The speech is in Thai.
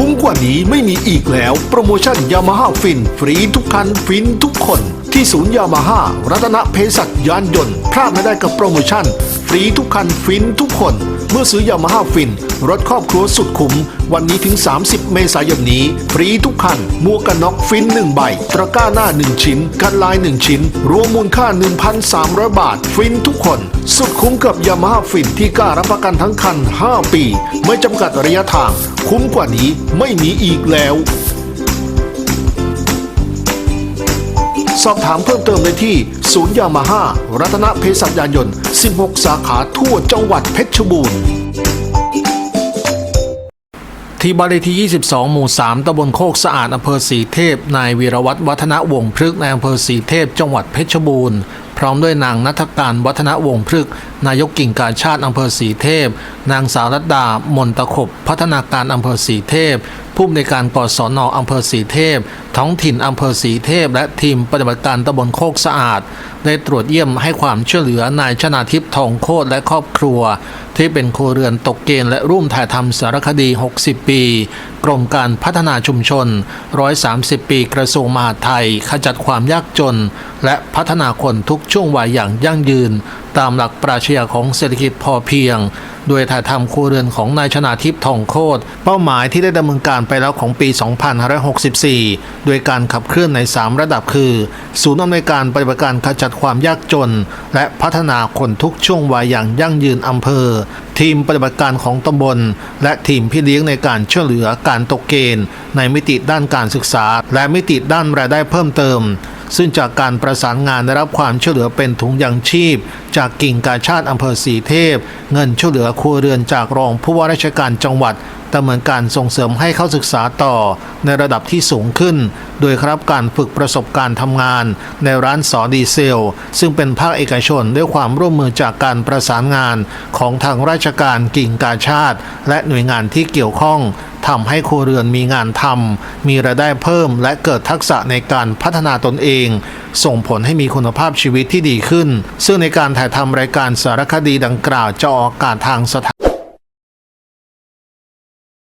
คุ้มกว่านี้ไม่มีอีกแล้ว โปรโมชั่นยามาฮ่าฟิน ฟรีทุกคันฟินทุกคน ที่ศูนย์ยามาฮ่ารัตนเพศัชยานยนต์พลาดไม่ได้กับโปรโมชั่น ฟรีทุกคันฟินทุกคน เมื่อซื้อยามาฮ่าฟิน รถครอบครัวสุดคุ้ม วันนี้ถึง 30 เมษายนนี้ ฟรีทุกคันหมวกกันน็อกฟิน 1 ใบ ตะกร้าหน้า 1 ชิ้น กันลาย 1 ชิ้น รวมมูลค่า 1,300 บาท ฟินทุกคน สุดคุ้มกับยามาฮ่าฟินที่กล้ารับประกันทั้งคัน 5 ปี ไม่จำกัดระยะทาง คุ้มกว่านี้ไม่มีอีกแล้ว อบถามเพิ่มเติมได้ที่ ศูนย์ยามาฮ่ารัตนเพศัชยานยนต์ 16 สาขาทั่วจังหวัดเพชรบูรณ์ ที่บ้านเลขที่ 22 หมู่ 3ตำบลโคกสะอาดอำเภอสีเทพ นายวีรวัตรวัฒนวงศ์พฤกษ์ในอำเภอสีเทพ จังหวัดเพชรบูรณ์ พร้อมด้วยนางนัทการวัฒนวงศ์พฤกษ์นายกกิ่งการชาติอำเภอสีเทพ นางสาวรัตดา มนตะขบ พัฒนาการอำเภอสีเทพ ผู้อำนวยการปสนอำเภอสีเทพ ท้องถิ่นอำเภอสีเทพ และทีมปฏิบัติการตำบลโคกสะอาด ได้ตรวจเยี่ยมให้ความช่วยเหลือนายชนาทิพย์ทองโคตรและครอบครัว ที่เป็นครัวเรือนตกเกณฑ์และร่วมถ่ายทำสารคดี 60 ปี กรมการพัฒนาชุมชน 130 ปีกระทรวงมหาดไทย ขจัดความยากจน และพัฒนาคนทุกช่วงวัยอย่างยั่งยืน ตามหลักปราชญาของเศรษฐกิจพอเพียง โดยถ่ายทำครัวเรือนของนายชนาทิพย์ทองโคตรเป้าหมายที่ได้ดำเนินการไปแล้วของปี 2564 โดยการขับเคลื่อนใน 3 ระดับคือ ศูนย์อำนวยการปฏิบัติการขจัดความยากจน และพัฒนาคนทุกช่วงวัยอย่างยั่งยืนอำเภอ ทีมปฏิบัติการของตำบล และทีมพี่เลี้ยงในการช่วยเหลือการตกเกณฑ์ ในมิติด้านการศึกษา และมิติด้านรายได้เพิ่มเติม ซึ่งจากการประสานงานได้รับความช่วยเหลือเป็นถุงยังชีพ จากกิ่งกาชาติอำเภอสีเทพ เงินช่วยเหลือครัวเรือนจากรองผู้ว่าราชการจังหวัด ดำเนินการส่งเสริมให้เข้าศึกษาต่อในระดับที่สูงขึ้น โดยครับการฝึกประสบการณ์ทำงาน ในร้านสอดีเซล ซึ่งเป็นภาคเอกชนด้วยความร่วมมือจากการประสานงานของทางราชการกิ่งกาชาติ และหน่วยงานที่เกี่ยวข้องทำให้ครัวเรือนมีงานทำมีรายได้เพิ่ม และเกิดทักษะในการพัฒนาตนเอง ส่งผลให้มีคุณภาพชีวิตที่ดีขึ้น ซึ่งในการถ่ายทำรายการสารคดีดังกล่าวจะออกอากาศทางสถาน